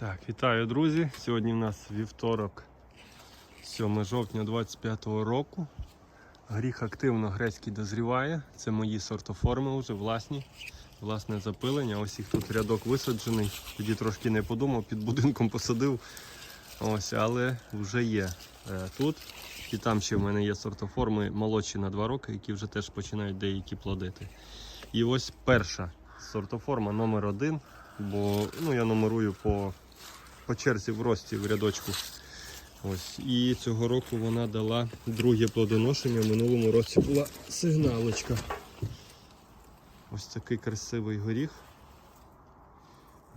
Так, вітаю, друзі. Сьогодні в нас вівторок, 7 жовтня 25-го року. Гріх активно грецький дозріває. Це мої сортоформи вже власні. Власне запилення. Ось їх тут рядок висаджений. Тоді трошки не подумав, під будинком посадив. Ось, але вже є е, тут. І там ще в мене є сортоформи молодші на 2 роки, які вже теж починають деякі плодити. І ось перша сортоформа номер один, бо ну, я номерую по, по черзі в рості в рядочку. Ось. І цього року вона дала друге плодоношення. В минулому році була сигналочка. Ось такий красивий горіх.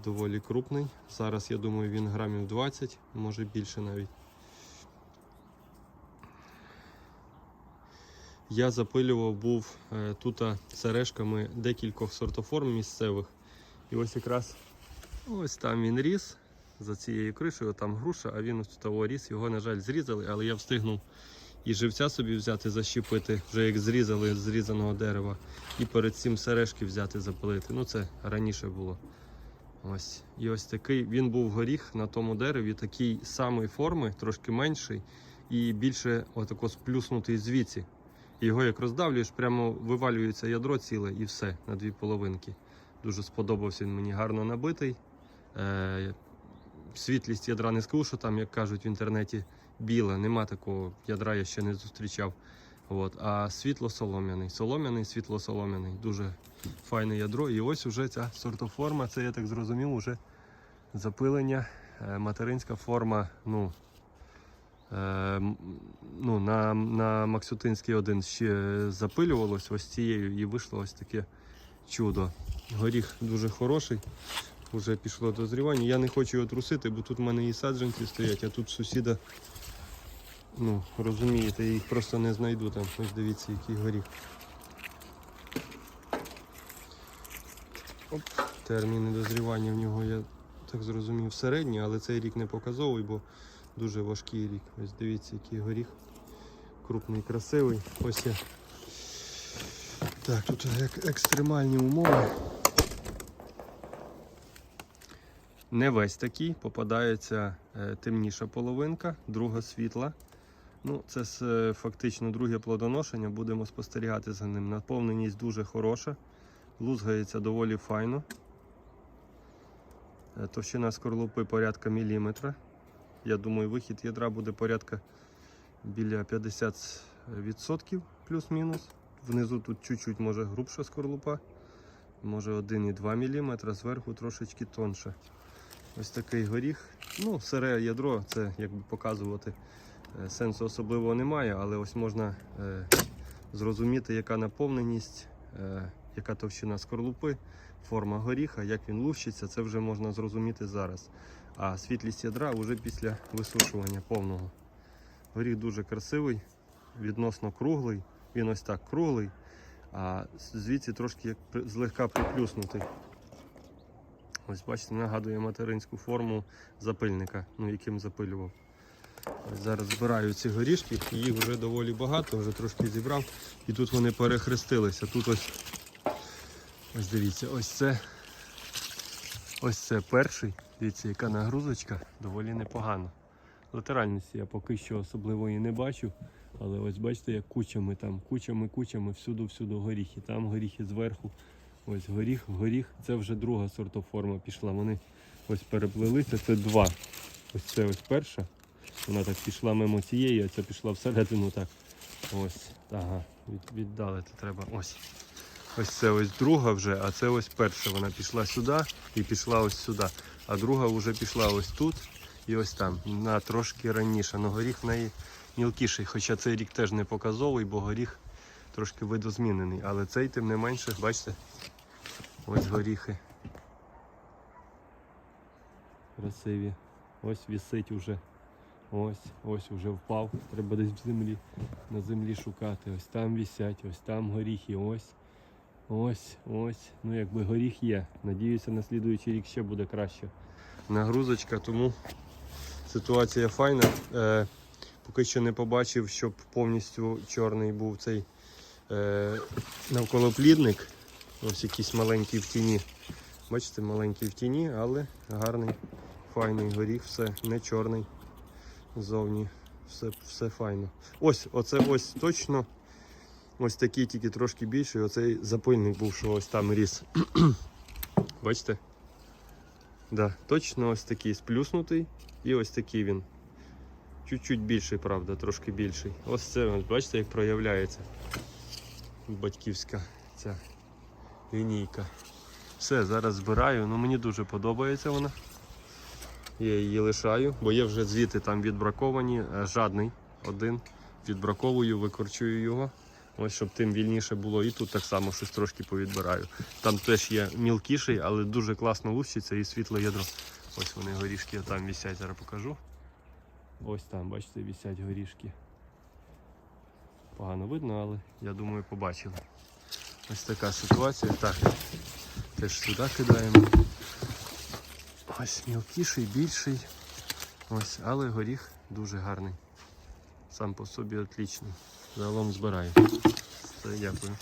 Доволі крупний. Зараз я думаю він грамів 20, може більше навіть. Я запилював був е, тут сережками декількох сортоформ місцевих. І ось якраз ось там він ріс за цією кришею, там груша, а він ось тут ріс. Його, на жаль, зрізали, але я встигнув і живця собі взяти, защепити, вже як зрізали з зрізаного дерева, і перед цим сережки взяти, запилити. Ну це раніше було. Ось. І ось такий він був горіх на тому дереві, такий самої форми, трошки менший, і більше отако сплюснутий звідси. Його як роздавлюєш, прямо вивалюється ядро ціле і все на дві половинки. Дуже сподобався він мені гарно набитий. Світлість ядра не скажу, що там, як кажуть в інтернеті, біла. Нема такого ядра, я ще не зустрічав. От. А світло солом'яний. Солом'яний, світло солом'яний. Дуже файне ядро. І ось уже ця сортоформа, це я так зрозумів, уже запилення. Е, материнська форма. ну, Е, ну, на, на Максютинський один ще запилювалось ось цією і вийшло ось таке чудо. Горіх дуже хороший, вже пішло дозрівання. Я не хочу його трусити, бо тут в мене і саджанці стоять, а тут сусіда, ну, розумієте, їх просто не знайду там. Ось дивіться, який горіх. Оп, терміни дозрівання в нього я так зрозумів середні, але цей рік не показовий, бо Дуже важкий рік. Ось дивіться, який горіх. Крупний, красивий. Ось я. Так, тут як екстремальні умови. Не весь такий, попадається е, темніша половинка, друга світла. Ну, Це е, фактично друге плодоношення, будемо спостерігати за ним. Наповненість дуже хороша, лузгається доволі файно. Е, Товщина скорлупи порядка міліметра. Я думаю, вихід ядра буде порядка біля 50% плюс-мінус. Внизу тут чуть-чуть може грубша скорлупа, може 1,2 мм, зверху трошечки тонше. Ось такий горіх. Ну, сире ядро, це якби показувати е, сенсу особливого немає, але ось можна е, зрозуміти, яка наповненість, е, яка товщина скорлупи, форма горіха, як він лущиться, це вже можна зрозуміти зараз. А світлість ядра вже після висушування повного. Горіх дуже красивий, відносно круглий. Він ось так круглий, а звідси трошки як злегка приплюснутий. Ось бачите, нагадує материнську форму запильника, ну яким запилював. Ось зараз збираю ці горішки, їх вже доволі багато, вже трошки зібрав. І тут вони перехрестилися. Тут ось, ось дивіться, ось це. Ось це перший. Дивіться, яка нагрузочка, доволі непогано. Латеральності я поки що особливої не бачу. Але ось бачите, як кучами там, кучами, кучами, всюди-всюди горіхи. Там горіхи зверху. Ось горіх, горіх. Це вже друга сортоформа пішла. Вони ось переплилися. Це два. Ось це ось перша. Вона так пішла мимо цієї, а ця пішла всередину так. Ось. Ага, від, віддалити треба. Ось. Ось це ось друга вже, а це ось перша. Вона пішла сюди і пішла ось сюди. А друга вже пішла ось тут і ось там. На трошки раніше. Но горіх в неї мілкіший. Хоча цей рік теж не показовий, бо горіх трошки видозмінений. Але цей тим не менше, бачите, ось горіхи. Красиві. Ось вісить уже. Ось, ось уже впав. Треба десь в землі, на землі шукати. Ось там вісять, ось там горіхи, ось. Ось, ось. Ну якби горіх є. Надіюся, на слідуючий рік ще буде краще. Нагрузочка, тому ситуація файна. Е, поки що не побачив, щоб повністю чорний був цей навколоплідник. Ось якийсь маленький в тіні. Бачите, маленький в тіні, але гарний Файний горіх, все, не чорний. Зовні. Все, все файно. Ось, оце ось точно. Ось такий, тільки трошки більший. Оцей запильник був, що ось там ріс. Бачите? Да, точно ось такий сплюснутий. І ось такий він. Чуть-чуть більший, правда, трошки більший. Ось це, бачите, як проявляється батьківська ця лінійка. Все, зараз збираю. Ну мені дуже подобається вона. Я її лишаю, бо є вже звіти там відбраковані, е, жадний один. Відбраковую, викорчую його. Ось щоб тим вільніше було. І тут так само щось трошки повідбираю. Там теж є мілкіший, але дуже класно лущиться і світле ядро. Ось вони горішки там висять, зараз покажу. Ось там, бачите, висять горішки. Погано видно, але я думаю, побачили. Ось така ситуація. Так, теж сюди кидаємо. Ось мілкіший, більший. Ось, але горіх дуже гарний. Сам по собі отлічний. Загалом збираю. Все, дякую.